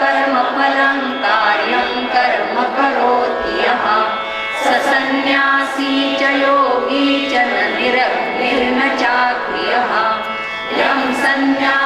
कर्मफलङ्कार्यं कर्म करोति यः। स सन्न्यासी च योगी च न निरग्निर्न चाक्रियः। यं सन्न्यासी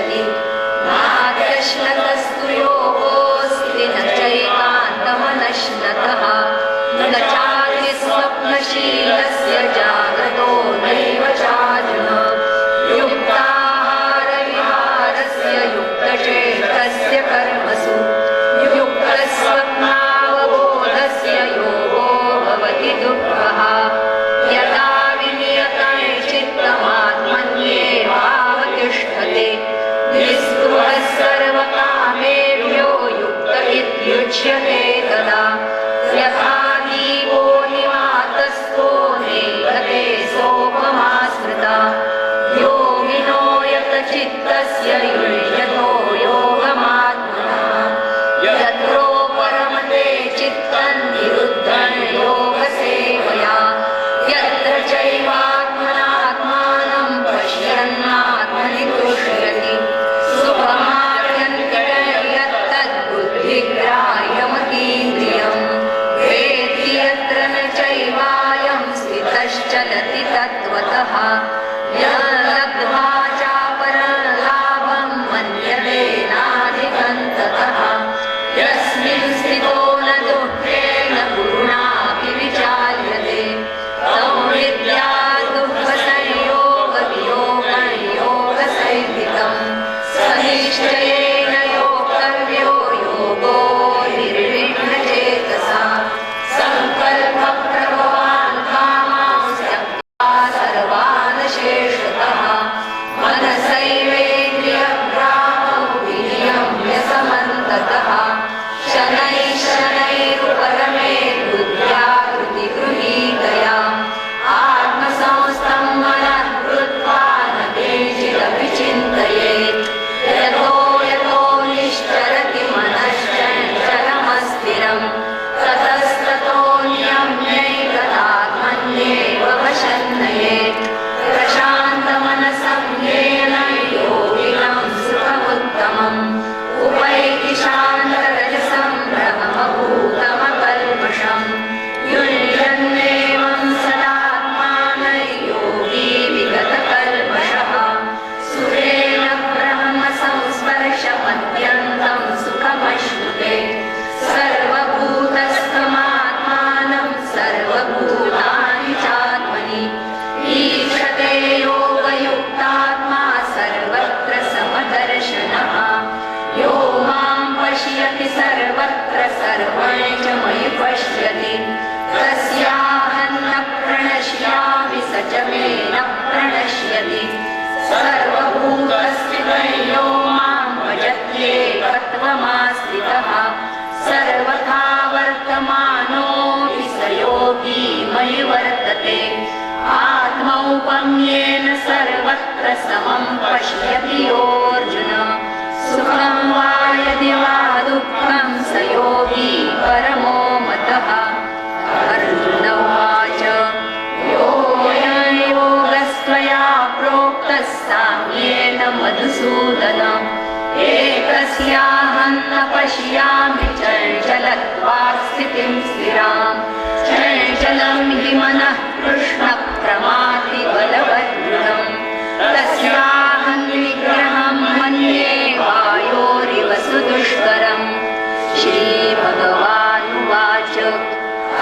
a. your. पश्यति योऽर्जुन। सुखं वा यदि वा दुःखं स योगी परमो मतः। अर्जुन उवाच यो योगस्त्वया प्रोक्तः साम्येन मधुसूदन। एकस्याहं न पश्यामि चञ्चलत्वा स्थितिं स्थिरां चलम्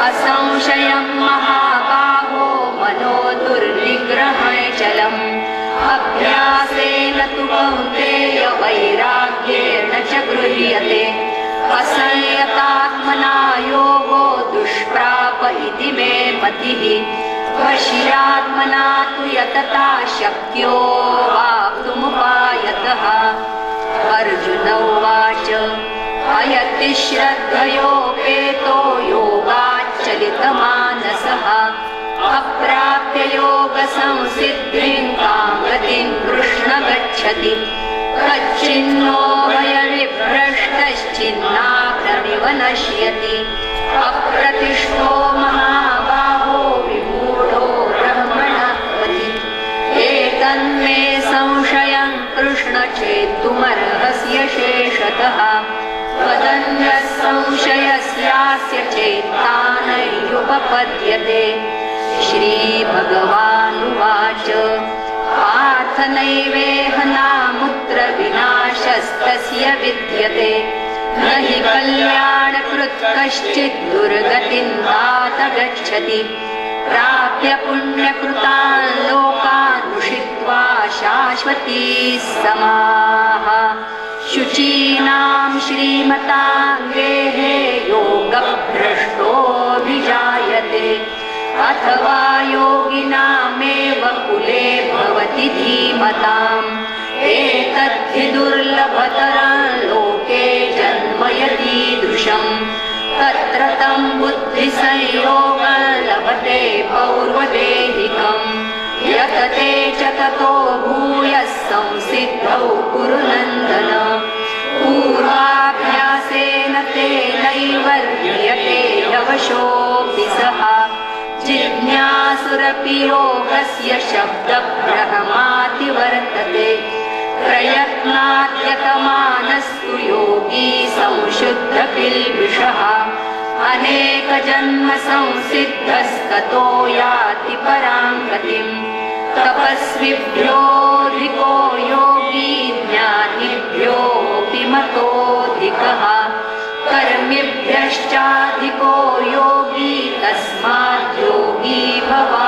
असंशयं महाबाहो मनो दुर्निग्रहचलम् अभ्यासेन तु बहुतेय वैराग्येण च गृह्यते। असंयतात्मना योगो दुष्प्राप इति मे मतिः श्वशिरात्मना तु यतता शक्यो वाप्तुमुपायतः। अर्जुन उवाच अयतिश्रद्धयो पेतो यो यविभ्रष्टश्चिन्नाग्रमिव नश्यति अप्रतिष्ठो महाबाहो विमूढो ब्रह्मणापति एतन्मे संशयं कृष्ण चेत्तुमर्हस्य शेषतः। वदन्यः संशयस्यास्य चेत्ता ुपपद्यते श्रीभगवानुवाच। पार्थ विनाशस्तस्य विद्यते। न हि कल्याणकृत् कश्चित् दुर्गतिम् तात गच्छति प्राप्य पुण्यकृतान् लोकान् रुषित्वा शाश्वती समाः। शुचीनां श्रीमताङ्गेः योगभ्रष्टो। अथवा योगिनामेव कुले भवति धीमताम्। एतद्धि दुर्लभतरं लोके जन्म यदीदृशम् तत्र तं बुद्धिसंयोग लभते पौर्वदेहिकम्। यतते च ततो भूयः संसिद्धौ कुरु जिज्ञासुरपि योगस्य शब्दभ्रहमाति वर्तते। प्रयत्नाद्यतमानस्तु योगी संशुद्धकिल्बिषः अनेकजन्म संसिद्धस्ततो याति परां गतिम्। तपस्विभ्योऽधिको योगी ज्ञानिभ्योऽपि मतोऽधिकः। कर्मिभ्यश्चाधिको योगी तस्मात् योगी भवार्जुन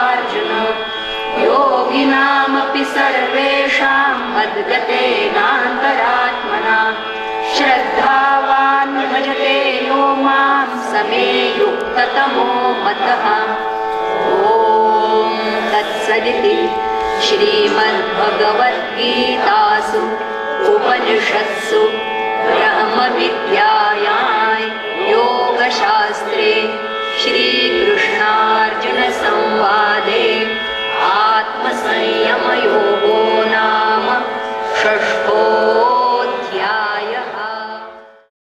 सर्वेषाम् मद्गतेनान्तरात्मना श्रद्धावान् भजते यो मां समे युक्ततमो मतः। ॐ तत्सदिति श्रीमद्भगवद्गीतासु उपनिषत्सु ब्रह्मविद्यायाय योगशास्त्रे श्रीकृष्णार्जुनसंवादे। 山よ。